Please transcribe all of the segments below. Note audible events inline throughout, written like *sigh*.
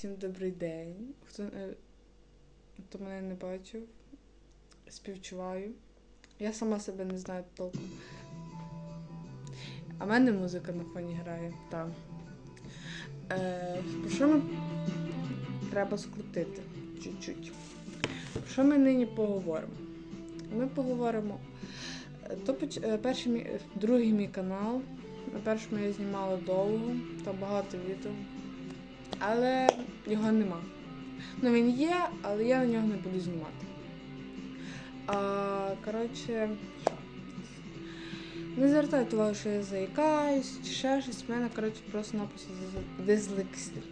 Всім добрий день. Хто, е, хто мене не бачив, співчуваю. Я сама себе не знаю толком. А мене музика на фоні грає. Так. Е, про що ми треба скрутити чуть-чуть? Про що ми нині поговоримо? Ми поговоримо. е, То е, перший другий мій канал. На першому я знімала довго та багато відео. Але його нема. Ну він є, але я на нього не буду знімати. А, коротше. Не звертайте увагу, що я заїкаюсь, чи ще щось. У мене, коротше, просто-напросто дизлексія.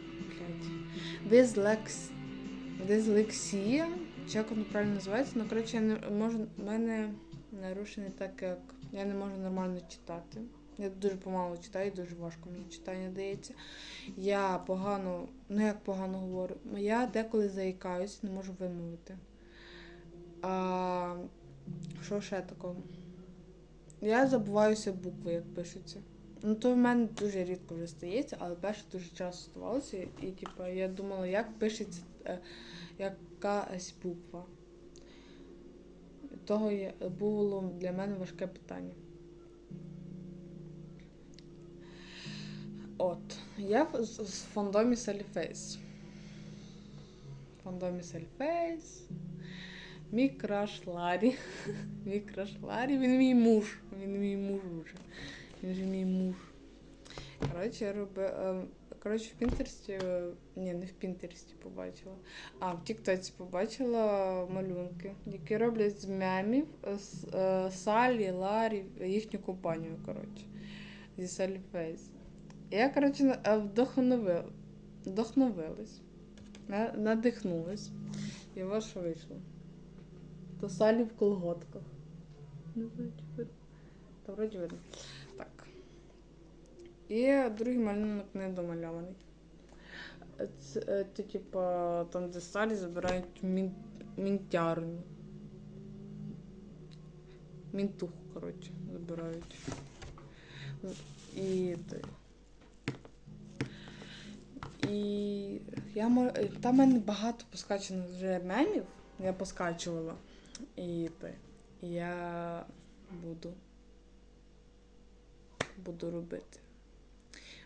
Дизлекс... Дизлексія. Чи як воно правильно називається? Ну, коротше, я не можу. У мене нарушений так, як я не можу нормально читати. Я дуже помало читаю, дуже важко мені читання дається. Я погано, ну як погано говорю, я деколи заїкаюсь, не можу вимовити. А, що ще такого? Я забуваюся букви, як пишуться. Ну, то в мене дуже рідко вже стається, але перше дуже часто ставалося. І, типу, я думала, як пишеться е, якась буква. Того було для мене важке питання. От, я в, в фандомі Селіфейс. Фандомі Селіфейс. Мій краш Ларі. *laughs* мій краш Ларі, він мій муж. Він мій муж уже. Він же мій муж. Коротше, я роби. е, Коротше, в Пінтерсті. е, Ні, не в Пінтерсті побачила. А, в Тіктоці побачила малюнки, які роблять з мемів е, з Салі, Ларі, їхню компанію, коротше. Зі Салі Фейс. Я, коротше, е, вдохновила. Вдохновилась. На- Надихнулась. І ось що вийшло. То Салі в колготках. Не знаю, чи видно. Та вроді видно. Так. І другий малюнок не домальований. Це, це типа там, де Салі забирають мін, мінтярню. Мінтуху, коротше, забирають. І. І я мо- е, там мене багато поскачених вже мемів. Я поскачувала. І те. Я буду. Буду робити.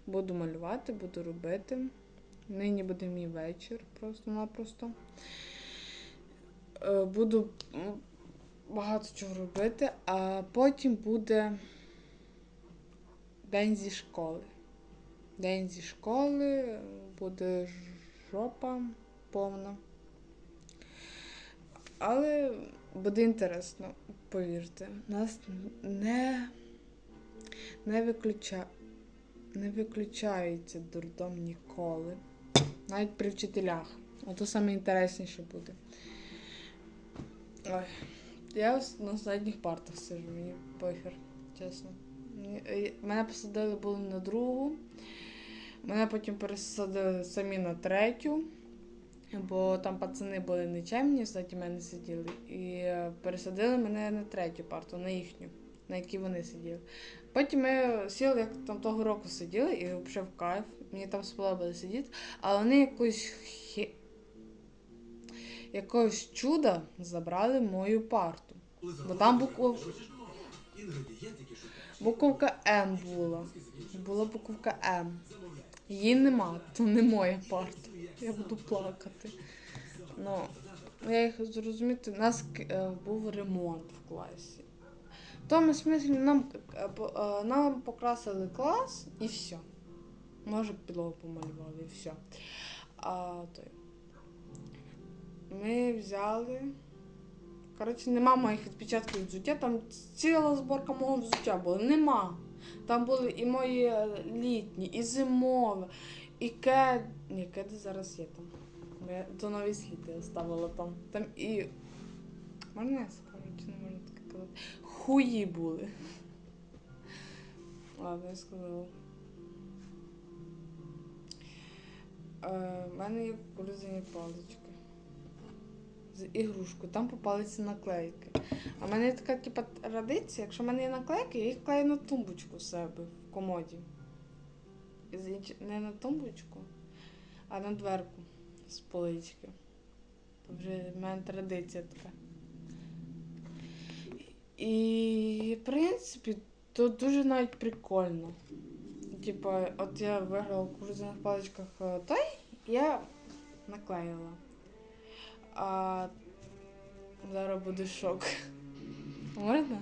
Буду малювати, буду робити. Нині буде мій вечір просто-напросто. Е, Буду багато чого робити, а потім буде день зі школи. День зі школи буде жопа повна. Але буде інтересно, повірте. Нас не, не, виключа, не виключається дурдом ніколи. Навіть при вчителях. Ото саме інтересніше буде. Ой. Я на задніх партах сижу, мені похер, чесно. Е, Мене посадили були на другу. Мене потім пересадили самі на третю, бо там пацани були нечемні, ззаді мене сиділи. І е, пересадили мене на третю парту, на їхню, на якій вони сиділи. Потім ми сіли, як там того року сиділи, і взагалі в кайф. Мені там сподобалося сидіти, але вони якусь хі... якогось чуда забрали мою парту. Бо там букв... буковка М була. Була буковка М. Її нема, то не моя парта. Я буду плакати. Ну, я їх зрозуміти, у нас е, був ремонт в класі. В тому смислі нам, е, е, нам покрасили клас і все. Може, підлогу помалювали і все. А, той. Ми взяли. Коротше, нема моїх відпечатків взуття, там ціла зборка мого взуття була. Нема. Там були і мої е, літні, і зимові, і кед. Ні, кеди зараз є там. Я до нові сліди оставила там. Там і. Можна я скажу, чи не можна таке казати? Хуї були. *laughs* Ладно, я сказала. Е, в мене є кукурудзяні палички. З ігрушкою. Там попалися наклейки. А в мене така, типа, традиція, якщо в мене є наклейки, я їх клею на тумбочку в себе в комоді. Не на тумбочку, а на дверку з полички. То вже в мене традиція така. І, в принципі, тут дуже навіть прикольно. Типа, от я виграла в кукурудзяних паличках е, той, я наклеїла. А зараз буде шок. Можна?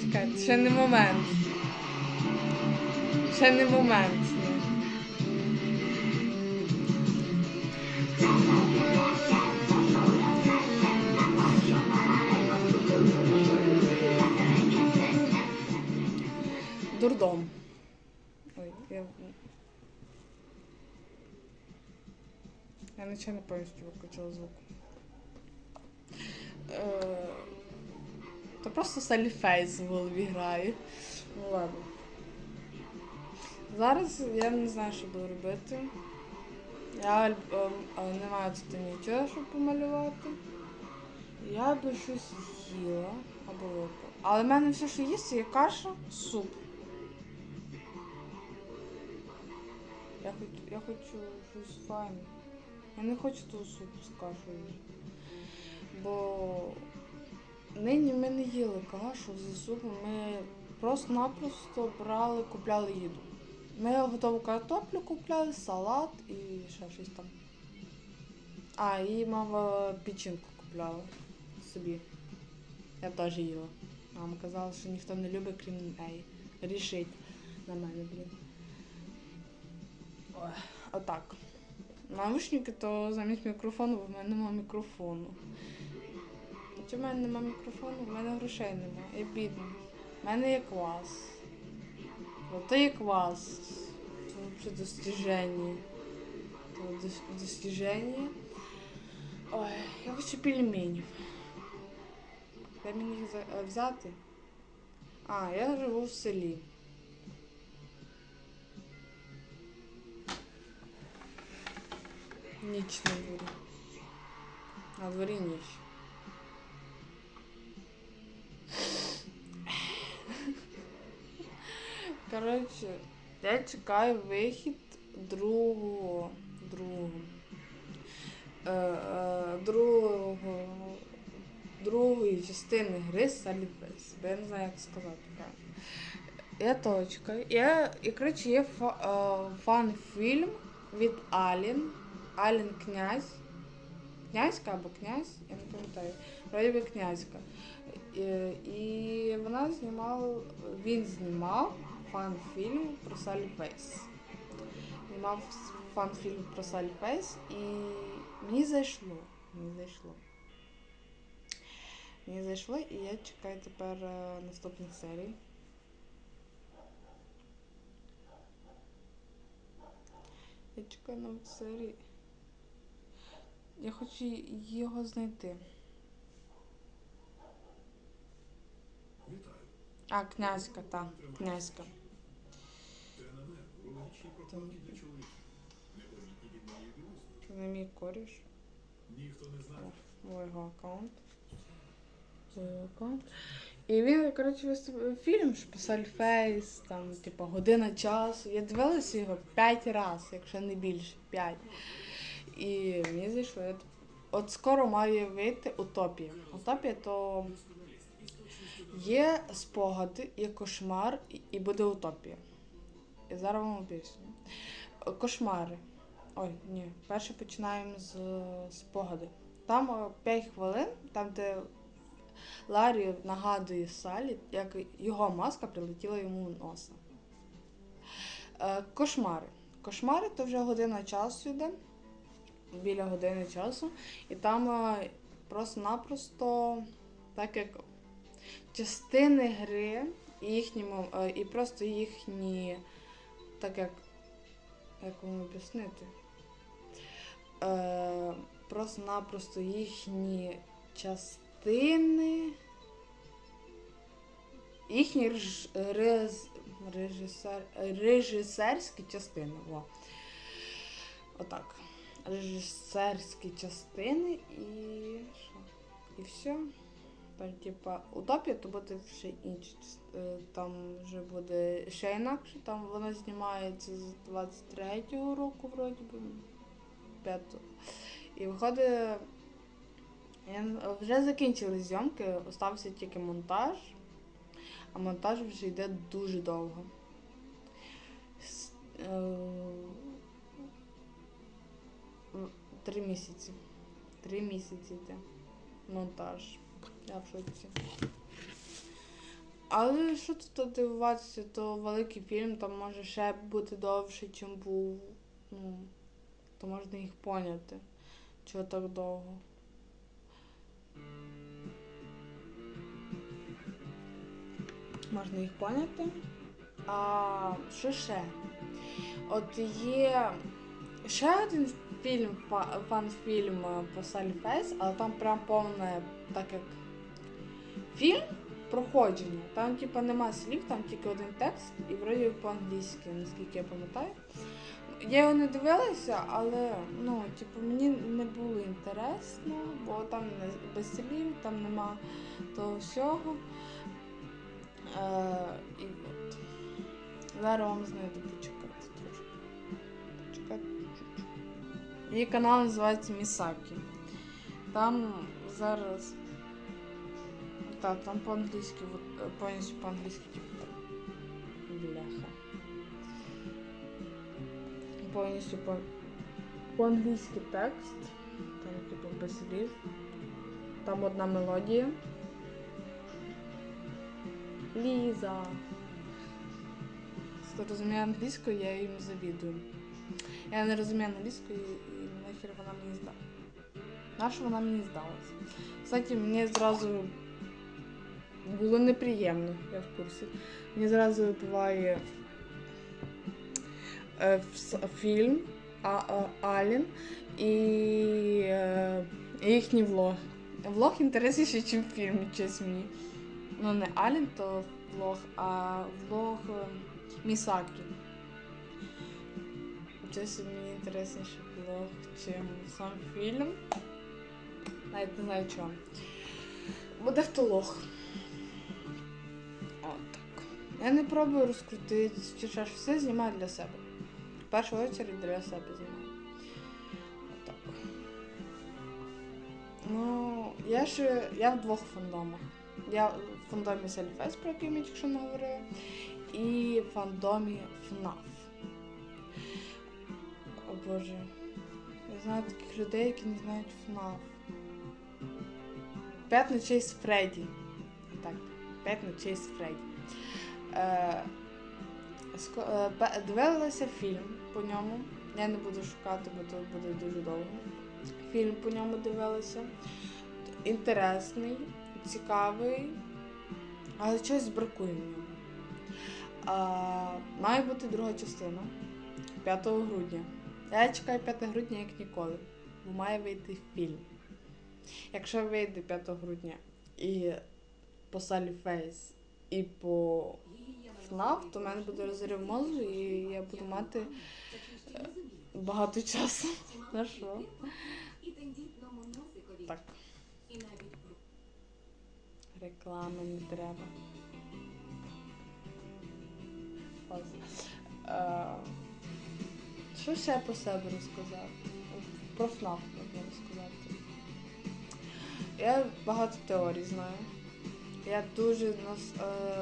Чекайте, ще не момент. Ще не момент. Я нічого не повністю виключила звук. Е, То просто Салі Фейс в голові. Ну ладно. Зараз я не знаю, що буду робити. Я не маю тут нічого, щоб помалювати. Я би щось їла або випила. Але в мене все, що це є каша, суп. Я хочу, я хочу щось файне. Я не хочу того супу з кашею. Бо нині ми не їли кашу зі супом, ми просто-напросто брали, купляли їду. Ми готову картоплю купляли, салат і ще щось там. А, і мама печінку купляла собі. Я теж їла. Мама казала, що ніхто не любить, крім неї. Рішить на мене, блін. Отак. Наушники то замість мікрофону, в мене немає мікрофону. Чи в мене немає мікрофону? В мене грошей немає. Я бідна. В мене є квас. Ото є квас. Це достіження. Це достіження. Ой, я хочу пельменів. Де мені їх взяти? А, я живу в селі. Ніч на дворі. На дворі ніч. Коротше, я чекаю вихід другого. Другого. Е, е, другого. Другої частини гри Face. Бо я не знаю, як сказати правильно. Я того чекаю. Я, і, коротше, є фа, е, фан-фільм від Алін. Алін князь. Князька або князь, я не пам'ятаю. Вроді би князька. І, вона знімала, він знімав фан-фільм про Салі Фейс. Знімав фан-фільм про Салі Фейс і мені зайшло. Мені зайшло. Мені зайшло і я чекаю тепер е, наступних серій. Я чекаю нових серій. Я хочу його знайти. А, князька, та, князька. Це не мій коріш. Мой його аккаунт. Аккаунт. І він, коротше, фільм, що писав Фейс, там, типу, година часу. Я дивилася його п'ять разів, якщо не більше, п'ять. І мені т- От скоро має вийти Утопія. Утопія то є спогади, є кошмар і- буде утопія. І зараз вам. Е, Кошмари. Ой, ні, перше починаємо з е, спогади. Там 5 хвилин, там, де Ларі нагадує Салі, як його маска прилетіла йому в носа. Е, кошмари. Кошмари то вже година часу йде, біля години часу. І там е, просто-напросто, так як частини гри і їхні, е, і просто їхні, так як, як вам об'яснити? Е, просто-напросто їхні частини. Їхні реж, рез, режисер, режисерські частини. Во. Отак. Режисерські частини і що? І все. Так, типа, утопія, то буде ще інше. Е, Там вже буде ще інакше. Там вона знімається з 23-го року, вроді би. 5 І виходить. Я вже закінчили зйомки, остався тільки монтаж, а монтаж вже йде дуже довго. Три місяці. Три місяці йде монтаж. Я в шоці. Але що тут дивуватися, то великий фільм, там може ще бути довше, чим був. Ну, то можна їх поняти. Чого так довго. Можна їх поняти. А що ще? От є ще один фільм, фа- фан-фільм е, по Салі але там прям повне, так як фільм проходження. Там, типа, нема слів, там тільки один текст, і вроді по-англійськи, наскільки я пам'ятаю. Я його не дивилася, але ну, типу, мені не було інтересно, бо там без слів, там нема того всього. Е, і от. Зараз вам знайду почекати. Її канал називається Місакі. Там зараз. Так, там по-англійськи, повністю по-англійськи, типу. Бляха. Повністю по, по-англійськи текст. Там, типу, без слів. Там одна мелодія. Ліза. Хто розуміє англійську, я їм завідую. Я не розумію англійську і, і нахер вона мені здала. Наша вона мені здалась. Кстати, мені зразу було неприємно, я в курсі. Мені зразу вибиває е, фільм Алін і е, їхній влог. Влог інтересніше, ніж фільм, чесно мені. Ну, не Алін, то влог, а влог е, Місакі. Чесно, мені інтересніше влог, чим сам фільм. Навіть не знаю чому. Буде хто лох. От. Я не пробую розкрутити чи щось. все знімаю для себе. В першу очередь для себе знімаю. Отак. Ну, я ще. Я в двох фандомах. Я в фандомі Сельфест, про який ми тільки що не говорили, і в фандомі FNAF. Боже. Я знаю таких людей, які не знають FNAF. П'ять ночей з Фредді. Так, п'ять ночей з Фредді. Е, е, дивилася фільм по ньому. Я не буду шукати, бо то буде дуже довго. Фільм по ньому дивилася. Інтересний, цікавий, але щось бракує в ньому. А, має бути друга частина 5 грудня. Я чекаю 5 грудня як ніколи, бо має вийти фільм. Якщо вийде 5 грудня і по Салі Фейс, і по FNAF, то в мене буде розрив мозку і я буду мати е, багато часу. *laughs* На що? Так. Реклами не треба. Ось. Що ще про себе розказати? Про ФНАФ можна розказати. Я багато теорій знаю. Я дуже е,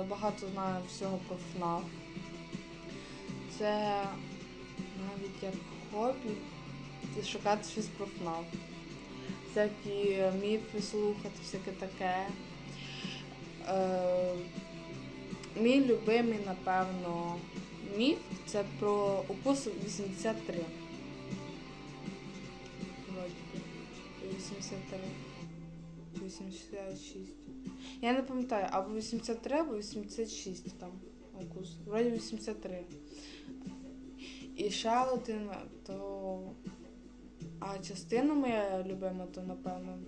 багато знаю всього про ФНАФ. Це навіть як хобі шукати щось про ФНАФ. Всякі міфи слухати, всяке таке. Е, мій любимий, напевно, міф це про укус 83. 83. 86. Я не пам'ятаю, або 83, або 86 там укус. Вроді 83. І ще один, то. А частина моя любима, то напевно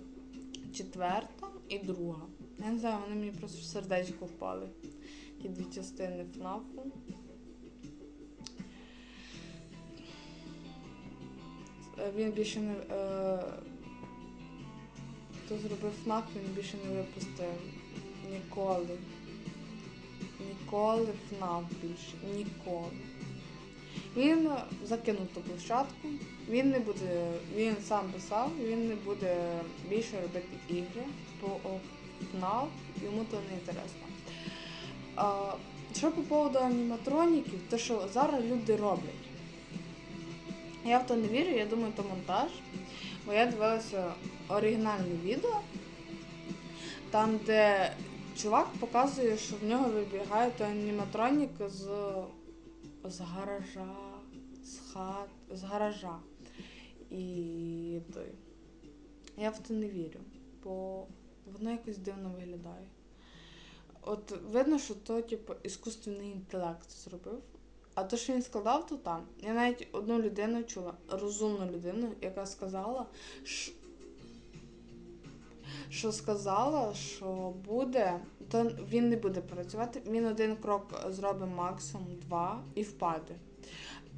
четверта і друга. Я не знаю, вони мені просто в сердечко впали. Ті дві частини ФНАФу. Він більше не. Е... хто зробив FNAF, він більше не випустив. Ніколи. Ніколи FNAF більше. Ніколи. Він закинув ту площадку, він не буде, він сам писав, він не буде більше робити ігри по FNAF, йому то не інтересно. Що по поводу аніматроніків, то що зараз люди роблять. Я в то не вірю, я думаю, то монтаж. Бо я дивилася оригінальне відео, там, де чувак показує, що в нього вибігає той аніматронік з, з гаража, з хат, з гаража. І той. Я в то не вірю, бо воно якось дивно виглядає. От видно, що то, типу, іскусственний інтелект зробив. А то, що він складав, то там. Я навіть одну людину чула, розумну людину, яка сказала, що, що сказала, що буде, то він не буде працювати. Він один крок зробить максимум два і впаде.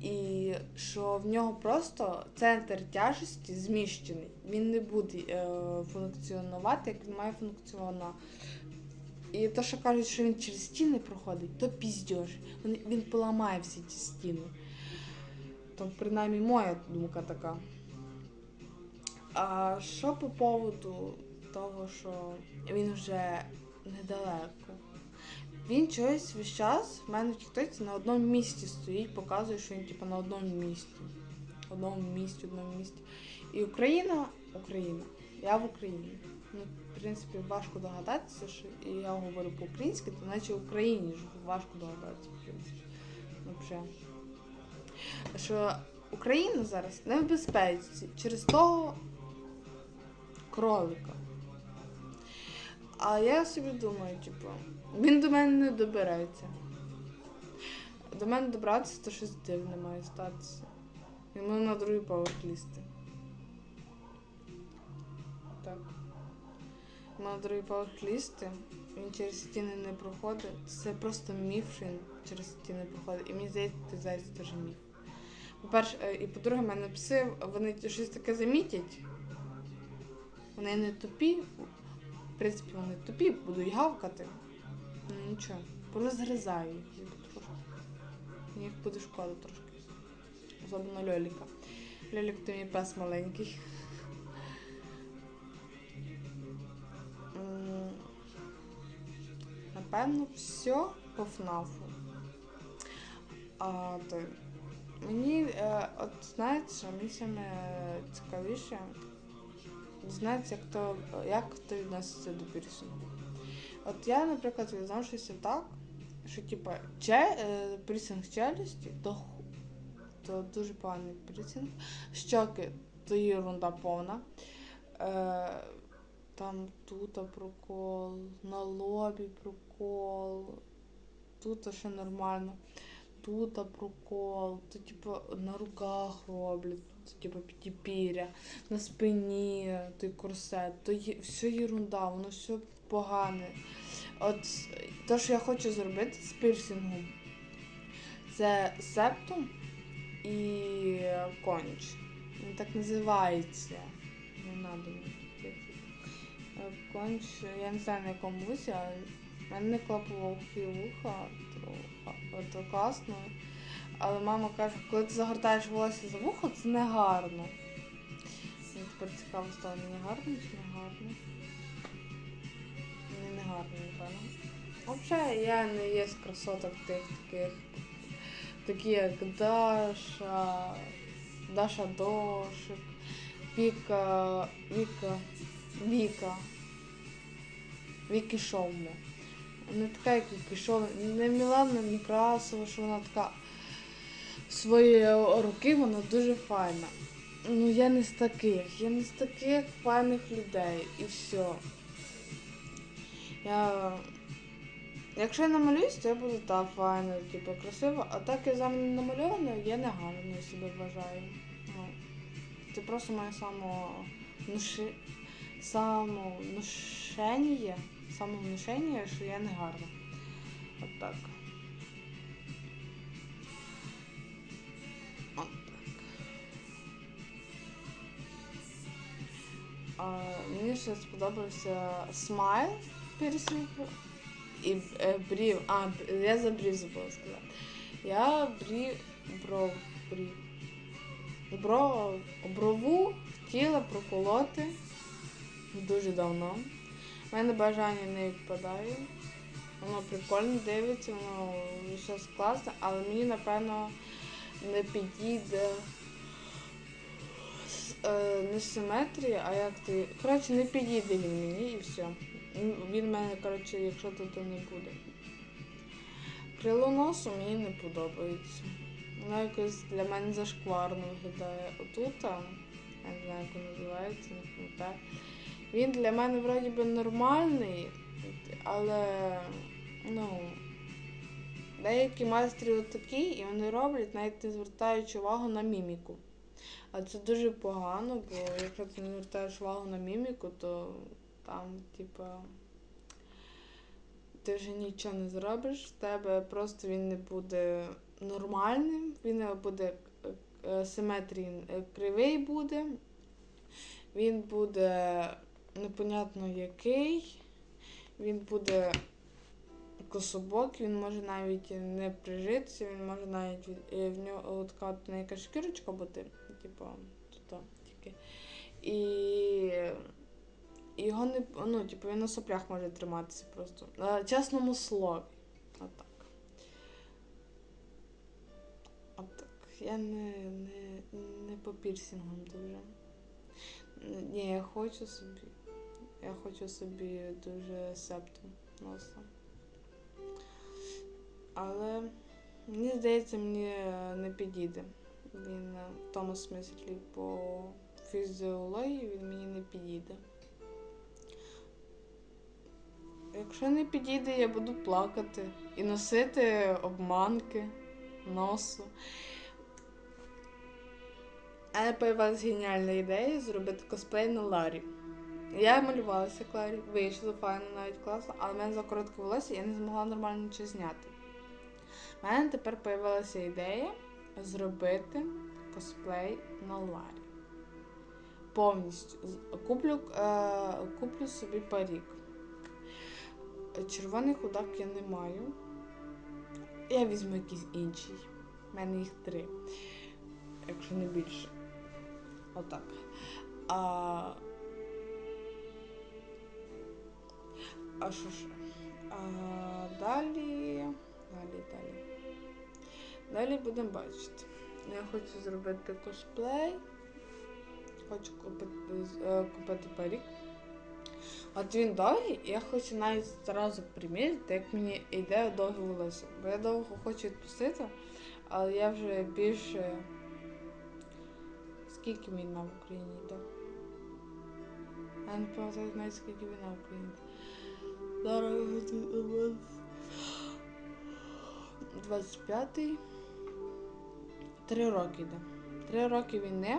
І що в нього просто центр тяжесті зміщений. Він не буде е, функціонувати, як він має функціонувати. І те, що кажуть, що він через стіни проходить, то піздьош. Він, він поламає всі ті стіни. То принаймні моя думка така. А що по поводу того, що він вже недалеко? Він чогось весь час в мене в тіктоці на одному місці стоїть, показує, що він типу на одному місці. Одному місці, одному місці. І Україна, Україна. Я в Україні. Ну, в принципі, важко догадатися, що і я говорю по-українськи, то наче в Україні ж важко догадатися, в принципі. Взагалі. Що Україна зараз не в безпеці через того кролика. А я собі думаю, типу, він до мене не добереться. До мене добратися, то щось дивне має статися. Йому на другий поверх лізти. Так. На поверх лізти, він через стіни не проходить. Це просто міф, що він через стіни проходить. І мені здається, ти здається теж міф. По-перше, е, і по-друге, в мене пси, вони щось таке замітять. Вони не тупі. В принципі, вони тупі, будуть гавкати. Ну нічого, порозгризаю їх трошки. Мені їх буде шкода трошки. Особливо Льоліка. Льолік то мій пес маленький. Напевно, все по ФНАФу. А, то, мені, е, от знаєте, що мені саме цікавіше дізнатися, як то, як хто відноситься до пірсингу. От я, наприклад, відношуся так, що типа че, е, пірсинг челюсті, то, то дуже поганий пірсинг. Щоки, то ерунда повна. Е, там тут прокол, на лобі прокол, тут ще нормально, тут прокол, то типу на руках роблять, то, типу підіпіря, на спині той корсет, то є все ерунда, воно все погане. От те, що я хочу зробити з пірсингом, це септум і конч. Він так називається. Не надо мені Конч, я не знаю на якому вусі, в мене не клапало вуха, то класно. Але мама каже, коли ти загортаєш волосся за вухо, це не гарно. Мені тепер цікаво стало, мені гарно чи не гарно? Мені не гарно, напевно. Взагалі, я не є з красоток тих таких, такі як Даша, Даша Дошик, Віка, Віка, Віка. Вікі Шовмо. Не така, як Вікі Шовмо, не Мілана Некрасова, що вона така свої роки вона дуже файна. Ну я не з таких, я не з таких файних людей і все. Я... Якщо я намалююсь, то я буду та файна, типу красива, а так я за мене намальована, я не гарно себе вважаю. Ну, це просто моє само внуши... самовнушення, самовнушення, що я не гарна. От так. А, мені ще сподобався смайл пірсінг і е, брів. А, я за брів забула сказати. Я брів бров брів. Бро, брову хотіла проколоти дуже давно. У мене бажання не відпадає. Воно прикольно дивиться, воно щось класне, але мені напевно не підійде е, не симетрія, а як ти. Коротше, не підійде він мені і все. Він мене, коротше, якщо тут не буде. Крило носу мені не подобається. Воно якось для мене зашкварно виглядає. Отут, я не знаю, як воно називається, не пам'ятаю. Він для мене вроді би нормальний, але ну. Деякі майстри такі, і вони роблять, навіть не звертаючи увагу на міміку. А це дуже погано, бо якщо ти не звертаєш увагу на міміку, то там, типа, ти вже нічого не зробиш, в тебе просто він не буде нормальним, він буде е, симетрії е, кривий буде, він буде непонятно який, він буде кособок, він може навіть не прижитися, він може навіть е, в нього така якась шкірочка бути, типу, тут тільки. І його не ну, типу, він на соплях може триматися просто. На чесному слові. Отак. Отак. Я не, не, не по пірсінгам дуже. Ні, я хочу собі. Я хочу собі дуже септум носа. Але мені здається, мені е, не підійде. Він е, в тому смислі по фізіології він мені не підійде. Якщо не підійде, я буду плакати і носити обманки носу. У мене появилася геніальна ідея зробити косплей на Ларі. Я малювалася Кларі, вийшло файно навіть класно, але в мене за коротке волосся я не змогла нормально нічого зняти. У мене тепер появилася ідея зробити косплей на Ларі. Повністю. Куплю, е, куплю собі парік. Червоний худак я не маю. Я візьму якийсь інший. У мене їх три, якщо не більше. Отак. А, а що ж? А, далі. Далі, далі. Далі будемо бачити. Я хочу зробити косплей. Хочу купити, е, купити парік. От він довгий, і я хочу навіть одразу приміряти, як мені йде довге волосся. Бо я довго хочу відпустити, але я вже більше. Скільки війна в Україні йде? Я не пам'ятаю навіть скільки війна в Україні. Йде. Зараз 25-й. Три роки йде. Три роки війни.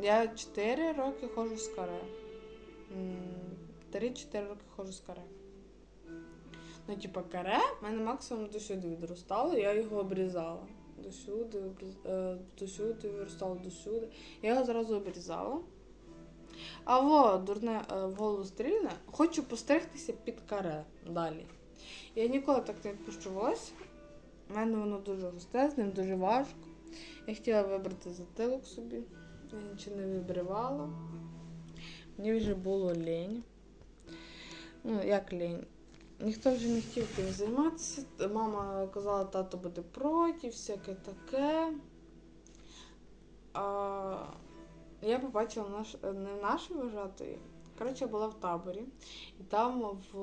Я 4 роки ходжу з каре. М, 3-4 роки ходжу з каре. Ну, типа, каре в мене максимум до сюди відростало, я його обрізала. До сюди, обріз- е, виростало до сюди. Я його зразу обрізала. А во, дурне е, в голову стрільне, хочу постригтися під каре далі. Я ніколи так не відпущу волосся. У мене воно дуже густе, з ним дуже важко. Я хотіла вибрати затилок собі. Я нічого не вибривала. Мені вже було лінь. Ну, як лінь? Ніхто вже не хотів тим займатися. Мама казала, тато буде проти, всяке таке. А, я побачила наш, не в нашій вважатої. Коротше, була в таборі, і там в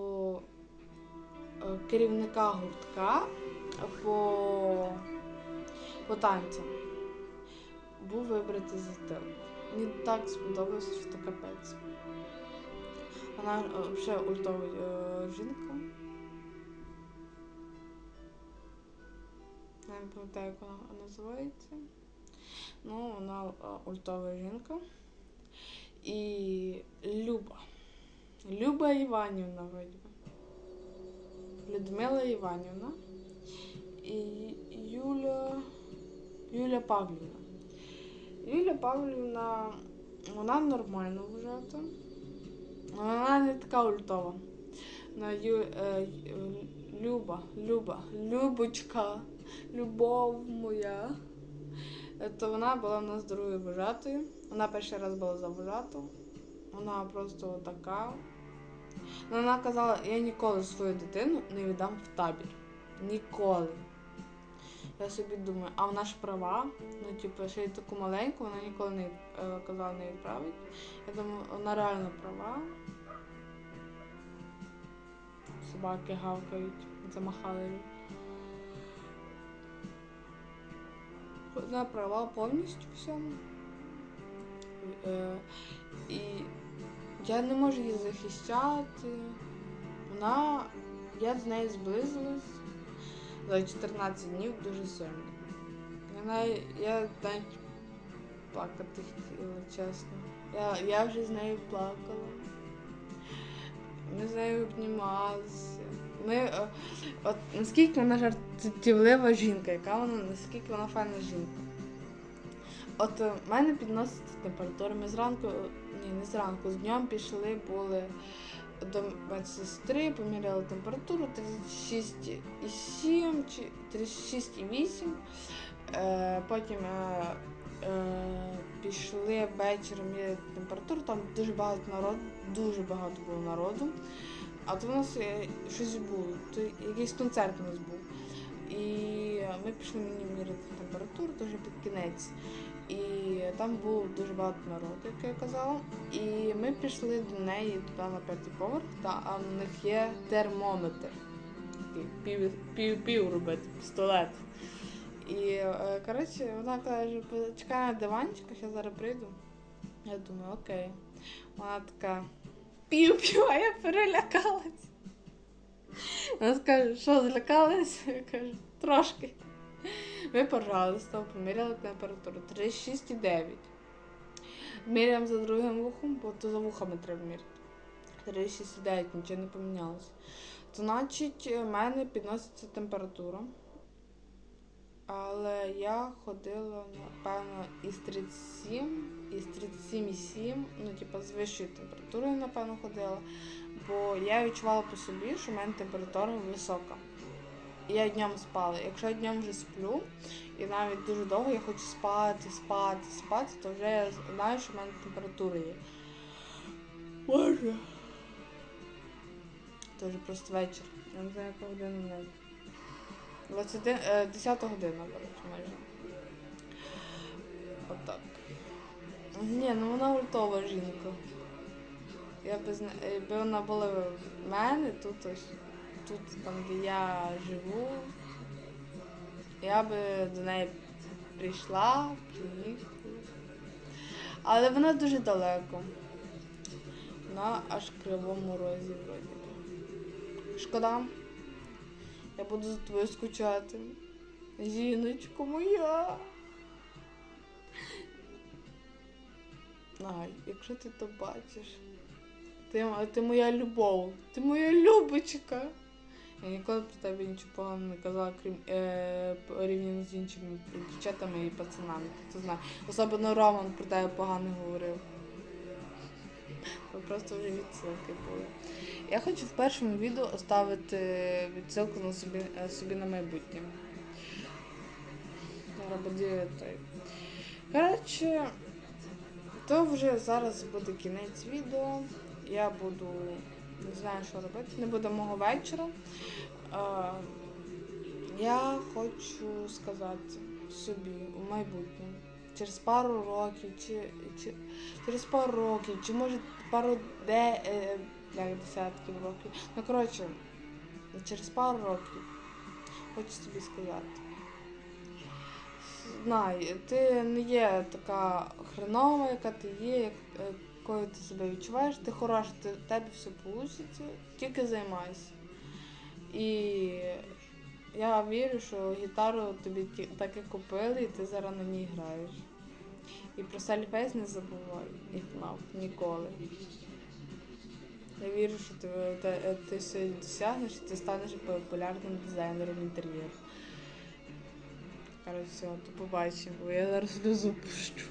е, керівника гуртка по, по танцям був вибрати затилок. Мені так сподобалося, що це капець. Вона е, вже ультова е, жінка. Я не пам'ятаю, як вона називається. Ну, вона ультова жінка. І Люба. Люба Іванівна вроді. Людмила Іванівна. І Юля. Юля Павлівна. Юля Павлівна, вона нормально вважата. Вона не така ультова. Вона е, ю- Люба, Люба, Любочка, любов моя. То вона була в нас другою вожатою. Вона перший раз була за вожату. Вона просто така. Ну, Вона казала, я ніколи свою дитину не віддам в табір. Ніколи. Я собі думаю, а вона ж права. Ну, типу, ще й таку маленьку, вона ніколи не е, казала не відправить. Я думаю, вона реально права. Собаки гавкають, замахали. Вона права повністю всьому. Е, і я не можу її захищати. Вона. Я з нею зблизилась за 14 днів дуже сильно. Навіть, я навіть плакати хотіла, чесно. Я, я вже з нею плакала. Ми з нею обнімалися. Ми, е, от наскільки вона жартівлива жінка, яка вона, наскільки вона файна жінка. От е, в мене підноситься температура. Ми зранку, е, ні, не зранку, з днем пішли, були до медсестри, поміряли температуру 36,7 чи 36,8. Е, потім пішли вечором міряти температуру, там дуже багато народу, дуже багато було народу. А то в нас е, щось було, то якийсь концерт у нас був. І ми пішли мені міряти температуру, дуже під кінець. І там було дуже багато народу, як я казала. І ми пішли до неї туди на п'ятий поверх, та а в них є термометр. Пів, пів робити, пістолет. І е, коротше, вона каже, чекай на диванчиках, я зараз прийду. Я думаю, окей. Вона така пів-пів, а я перелякалась. Вона скаже, що злякалась? Я кажу, трошки. Ми, пожалуйста, поміряли температуру 36,9. Міряємо за другим вухом, бо то за вухами треба міряти. 36,9, нічого не помінялося. Значить, в мене підноситься температура. Але я ходила, напевно, із 37, із 37,7, ну, типу, з вищою температурою, напевно, ходила. Бо я відчувала по собі, що в мене температура висока. І я днем спала. Якщо я днем вже сплю, і навіть дуже довго я хочу спати, спати, спати, то вже я знаю, що в мене температура є. Боже. Це вже просто вечір. Я не знаю, яка година в. 20, е, 10 година, коротше, майже. Отак. Ні, ну вона ультова жінка. Я б зна... якби вона була в мене, тут ось, тут там, де я живу, я би до неї прийшла, приїхала. Але вона дуже далеко. Вона аж в кривому розі вроді. Шкода. Я буду за тобою скучати. Жіночко моя. Ай, якщо ти то бачиш. Ти, ти моя любов, ти моя любочка. Я ніколи про тебе нічого поганого не казала, крім е, порівняно з іншими дівчатами і пацанами. Ти знає. Особливо Роман про тебе погано говорив. Просто вже відсилки були. Я хочу в першому відео оставити відсилку на собі, е, собі на майбутнє. Зараз. Коротше, то вже зараз буде кінець відео. Я буду не знаю, що робити. Не буде мого вечора. Е, я хочу сказати собі у майбутньому, через пару років, чи, чи через пару років, чи може пару де, е, десятків років. Ну, коротше, через пару років хочу тобі сказати. Знай, ти не є така хренова, яка ти є, як, е, якою ти себе відчуваєш, ти хороша, ти, в тебе все вийде, тільки займайся. І я вірю, що гітару тобі так і купили, і ти зараз на ній граєш. І про сельфейс не забувай, мав, ніколи. Я вірю, що ти, ти, ти все досягнеш, і ти станеш популярним дизайнером інтер'єру. Коротше, все, то побачимо, бо я зараз не пущу.